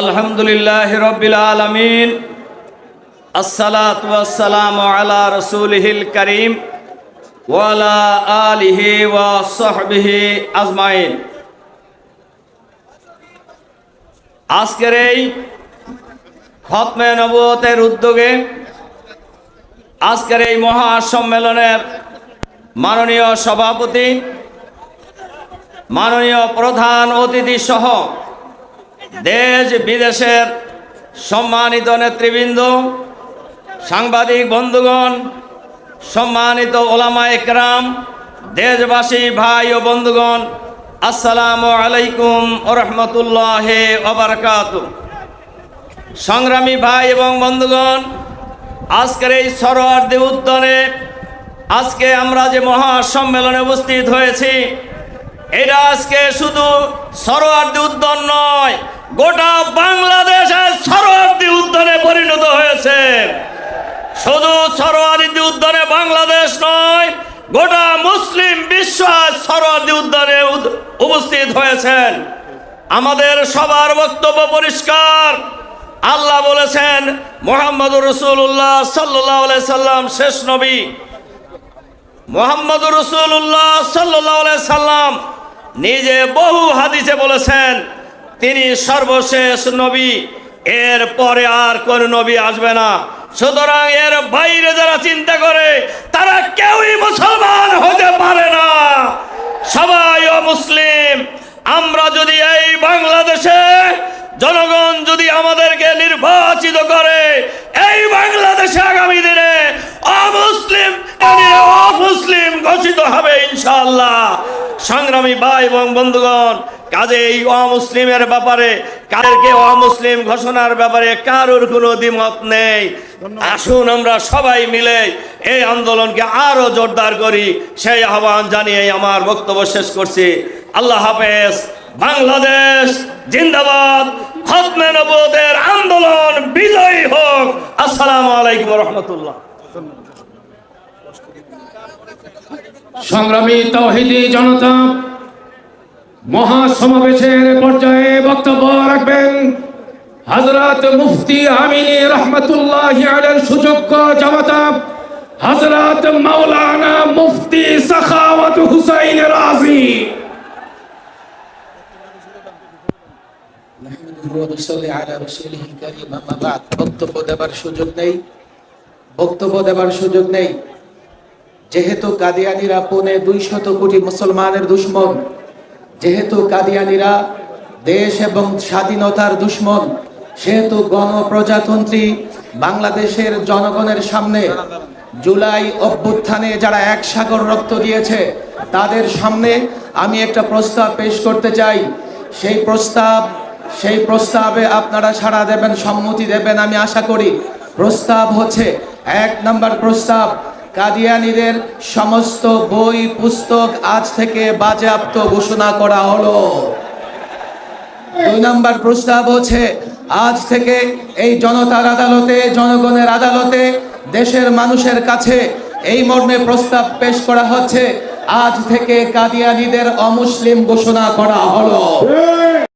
আলহামদুলিল্লাহ রবিল আলমিন। ওয়াসসালামু আলা রসুলিহিল করিম ওয়ালা আলিহি ওয়া সাহবিহি আজমাইন। আজকের এই খতমে নবতের উদ্যোগে আজকের এই মহা সম্মেলনের মাননীয় সভাপতি মাননীয় প্রধান অতিথি সহ দেশ বিদেশের সম্মানিত নেতৃবৃন্দ, সাংবাদিক বন্ধুগণ, সম্মানিত ওলামা একরাম, দেশবাসী ভাই ও বন্ধুগণ, আসসালামু আলাইকুম ওরহমতুল্লাহ ওবরকাত সংগ্রামী ভাই এবং বন্ধুগণ, আজকের এই সরোয়ার্দি উদ্যানে আজকে আমরা যে মহা সম্মেলনে উপস্থিত হয়েছি এটা আজকে শুধু সরোয়ার্দি উদ্যান নয়, গোটা বাংলাদেশের সরোয়ার্দি উদ্যানে পরিণত হয়েছে। শুধু সরোয়ার্দি উদ্যানে বাংলাদেশ নয়, গোটা মুসলিম বিশ্ব সরোয়ার্দি উদ্যানে উপস্থিত হয়েছেন। আমাদের সবার বক্তব্য পরিষ্কার। আল্লাহ বলেছেন মোহাম্মদ রসুল্লাহ সাল্লাহ সাল্লাম শেষ নবী। মোহাম্মদ রসুল্লাহ সাল্লাহ সাল্লাম নিজে বহু হাদিসে বলেছেন, তিনি সর্বশেষ নবী, এর পরে আর কোন নবী আসবে না। সুতরাং এর বাইরে যারা চিন্তা করে, তারা কেউই মুসলমান হতে পারে না। সবাই অমুসলিম আমরা যদি এই বাংলাদেশে, জনগণ যদি আমাদেরকে নির্বাচিত করে, এই বাংলাদেশে আগামী দিনে অমুসলিম অমুসলিম ঘোষিত হবে ইনশাআল্লাহ। সংগ্রামী ভাই এবং বন্ধুগণ কাজে এই অমুসলিমের ব্যাপারে কাদেরকে অমুসলিম ঘোষণার ব্যাপারে কারোর কোনো দ্বিমত নেই। আসুন আমরা সবাই মিলে এই আন্দোলনকে আরও জোরদার করি। সেই আহ্বান জানিয়ে আমার বক্তব্য শেষ করছি। আল্লাহ হাফেজ। বাংলাদেশ জিন্দাবাদ। খতমে নবুয়তের আন্দোলন বিজয়ী হোক। আসসালামু আলাইকুম রহমতুল্লাহ। সংগ্রামী তৌহিদি জনতা, মহাসমাবেশের পর্যায়ে বক্তব্য রাখবেন হজরত মুফতি আমিনী রহমতুল্লাহ সুযোগ্য জামাতা, হজরত মাওলানা মুফতি সাখাওয়াত হুসাইন রাজি। বক্তব্য দেবার সুযোগ নেই। বক্তব্য দেবার সুযোগ নেই। যেহেতু কাদিয়ানিরা পৌনে দুইশত কোটি মুসলমানের দুশ্মন, যেহেতু কাদিয়ানিরা দেশ এবং স্বাধীনতার দুশ্মন, সেহেতু গণপ্রজাতন্ত্রী বাংলাদেশের জনগণের সামনে জুলাই অভ্যুত্থানে যারা এক সাগর রক্ত দিয়েছে, তাদের সামনে আমি একটা প্রস্তাব পেশ করতে চাই। সেই প্রস্তাব, সেই প্রস্তাবে আপনারা সাড়া দেবেন, সম্মতি দেবেন, আমি আশা করি। প্রস্তাব হচ্ছে এক নম্বর প্রস্তাব কাদিয়ানিদের সমস্ত বই, পুস্তক আজ থেকে বাজেয়াপ্ত ঘোষণা করা হলো। দুই নম্বর প্রস্তাব হচ্ছে, আজ থেকে এই জনতার আদালতে, জনগণের আদালতে, দেশের মানুষের কাছে এই মর্মে প্রস্তাব পেশ করা হচ্ছে, আজ থেকে কাদিয়ানিদের অমুসলিম ঘোষণা করা হলো।